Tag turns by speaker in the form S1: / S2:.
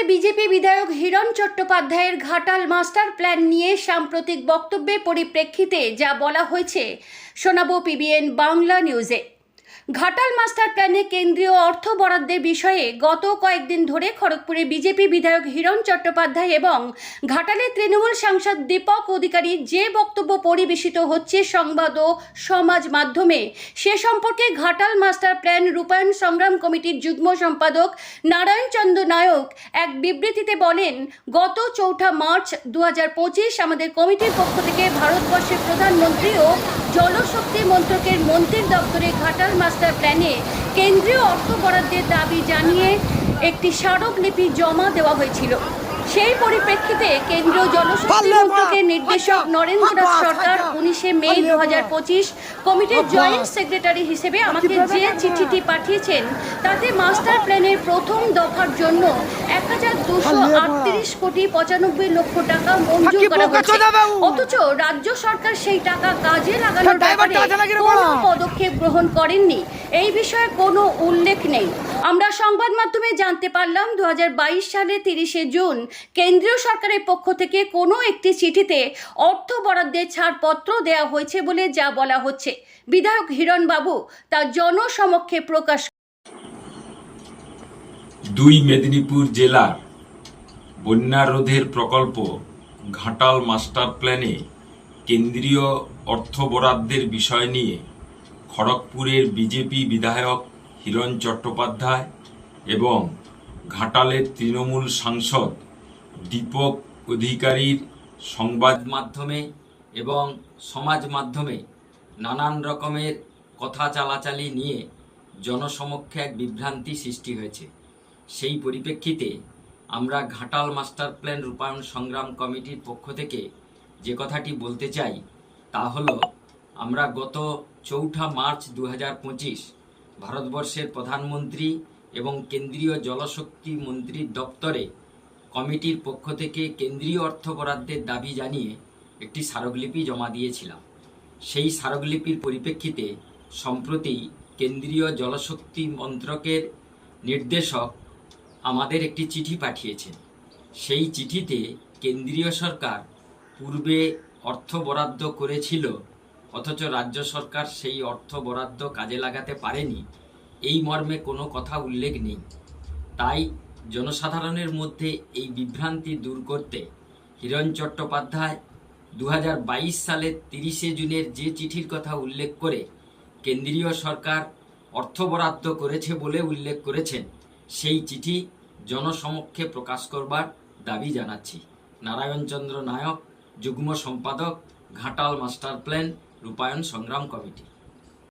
S1: খড়গপুরে BJP বিধায়ক হিরণ চট্টোপাধ্যায়ের Ghatal master plan নিয়ে সাম্প্রতিক বক্তব্যের পরিপ্রেক্ষিতে যা বলা হয়েছে সোনাবো পিবিএন বাংলা নিউজে। ঘাটাল মাস্টার প্ল্যানে কেন্দ্রীয় অর্থ বরাদ্দের বিষয়ে গত কয়েকদিন ধরে খড়গপুরে বিজেপি বিধায়ক হিরণ চট্টোপাধ্যায় এবং ঘাটালের তৃণমূল সাংসদ দীপক অধিকারী যে বক্তব্য পরিবেশিত হচ্ছে সংবাদ ও সমাজ মাধ্যমে, সে সম্পর্কে ঘাটাল মাস্টার প্ল্যান রূপায়ণ সংগ্রাম কমিটির যুগ্ম সম্পাদক নারায়ণ চন্দ্র নায়ক এক বিবৃতিতে বলেন, গত চৌঠা মার্চ দু হাজার পঁচিশ আমাদের কমিটির পক্ষ থেকে ভারতবর্ষের প্রধানমন্ত্রী ও জলশক্তি মন্ত্রকের মন্ত্রীর দপ্তরে ঘাটাল মাস্টার প্ল্যানে কেন্দ্রীয় অর্থ বরাদ্দের দাবি জানিয়ে একটি স্মারকলিপি জমা দেওয়া হয়েছিল। সেই পরিপ্রেক্ষিতে কেন্দ্রীয় জলশক্তি মন্ত্রকের নির্দেশক নরেন্দ্রনাথ সরকার উনিশে মে দু হাজার পঁচিশ কমিটির জয়েন্ট সেক্রেটারি হিসেবে আমাকে যে চিঠিটি পাঠিয়েছেন তাতে মাস্টার প্ল্যানের প্রথম দফার জন্য এক হাজার দুশো আটত্রিশ কোটি পঁচানব্বই লক্ষ টাকা মঞ্জুর করা হয়েছে। অথচ রাজ্য সরকার সেই টাকা কাজে লাগানোর ব্যাপারে কোনো পদক্ষেপ গ্রহণ করেননি। এই বিষয়ে কোনো উল্লেখ নেই। আমরা সংবাদ মাধ্যমে জানতে পারলাম দু হাজার বাইশ সালে তিরিশে জুন কেন্দ্রীয় সরকারের পক্ষ থেকে কোনো একটি চিঠিতে অর্থ বরাদ্দের ছাড়পত্র দেওয়া হয়েছে বলে যা বলা হচ্ছে। বিধায়ক হিরণবাবু তা জনসমক্ষে প্রকাশ
S2: দুই মেদিনীপুর জেলার বন্যা রোধের প্রকল্প ঘাটাল মাস্টার প্ল্যানে কেন্দ্রীয় অর্থ বরাদ্দের বিষয় নিয়ে খড়গপুরের বিজেপি বিধায়ক হিরণ চট্টোপাধ্যায় এবং ঘাটালের তৃণমূল সাংসদ দীপক অধিকারীর সংবাদ মাধ্যমে এবং সমাজ মাধ্যমে নানান রকমের কথা চালাচালি নিয়ে জনসমক্ষে এক বিভ্রান্তি সৃষ্টি হয়েছে। সেই পরিপ্রেক্ষিতে আমরা ঘাটাল মাস্টার প্ল্যান রূপায়ণ সংগ্রাম কমিটির পক্ষ থেকে যে কথাটি বলতে চাই তা হলো, আমরা গত চৌঠা মার্চ দু হাজার পঁচিশ ভারতবর্ষের প্রধানমন্ত্রী এবং কেন্দ্রীয় জলশক্তি মন্ত্রীর দপ্তরে কমিটির পক্ষ থেকে কেন্দ্রীয় অর্থ বরাদ্দের দাবি জানিয়ে একটি স্মারকলিপি জমা দিয়েছিলাম। সেই স্মারকলিপির পরিপ্রেক্ষিতে সম্প্রতি কেন্দ্রীয় জলশক্তি মন্ত্রকের নির্দেশক আমাদের একটি চিঠি পাঠিয়েছেন। সেই চিঠিতে কেন্দ্রীয় সরকার পূর্বে অর্থ বরাদ্দ করেছিল অথচ রাজ্য সরকার সেই অর্থ বরাদ্দ কাজে লাগাতে পারেনি, এই মর্মে কোনো কথা উল্লেখ নেই। তাই জনসাধারণের মধ্যে এই বিভ্রান্তি দূর করতে হিরণ চট্টোপাধ্যায় দু হাজার বাইশ সালের তিরিশে জুনের যে চিঠির কথা উল্লেখ করে কেন্দ্রীয় সরকার অর্থ বরাদ্দ করেছে বলে উল্লেখ করেছেন, সেই চিঠি জনসমক্ষে প্রকাশ করবার দাবি জানাচ্ছি। নারায়ণচন্দ্র নায়ক, যুগ্ম সম্পাদক, ঘাটাল মাস্টার প্ল্যান রূপায়ণ সংগ্রাম কমিটি।